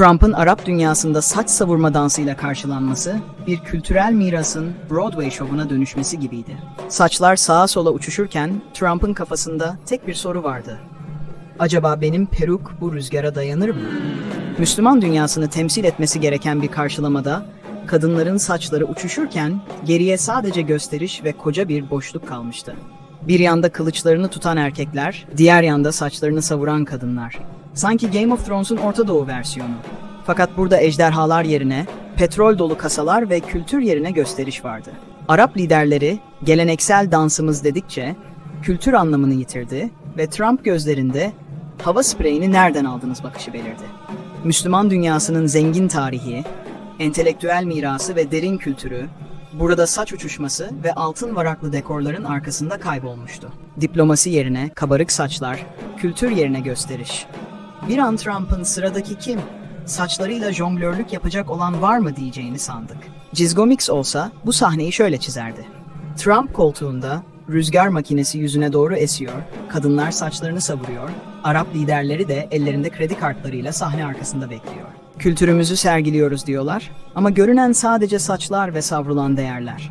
Trump'ın Arap dünyasında saç savurma dansıyla karşılanması, bir kültürel mirasın Broadway şovuna dönüşmesi gibiydi. Saçlar sağa sola uçuşurken Trump'ın kafasında tek bir soru vardı. Acaba benim peruk bu rüzgara dayanır mı? Müslüman dünyasını temsil etmesi gereken bir karşılamada, kadınların saçları uçuşurken geriye sadece gösteriş ve koca bir boşluk kalmıştı. Bir yanda kılıçlarını tutan erkekler, diğer yanda saçlarını savuran kadınlar. Sanki Game of Thrones'un Orta Doğu versiyonu. Fakat burada ejderhalar yerine, petrol dolu kasalar ve kültür yerine gösteriş vardı. Arap liderleri, geleneksel dansımız dedikçe, kültür anlamını yitirdi ve Trump gözlerinde hava spreyini nereden aldınız bakışı belirdi. Müslüman dünyasının zengin tarihi, entelektüel mirası ve derin kültürü, burada saç uçuşması ve altın varaklı dekorların arkasında kaybolmuştu. Diplomasi yerine kabarık saçlar, kültür yerine gösteriş. Bir an Trump'ın sıradaki kim, saçlarıyla jonglörlük yapacak olan var mı diyeceğini sandık. Cizgomix olsa bu sahneyi şöyle çizerdi. Trump koltuğunda rüzgar makinesi yüzüne doğru esiyor, kadınlar saçlarını savuruyor, Arap liderleri de ellerinde kredi kartlarıyla sahne arkasında bekliyor. Kültürümüzü sergiliyoruz diyorlar ama görünen sadece saçlar ve savrulan değerler.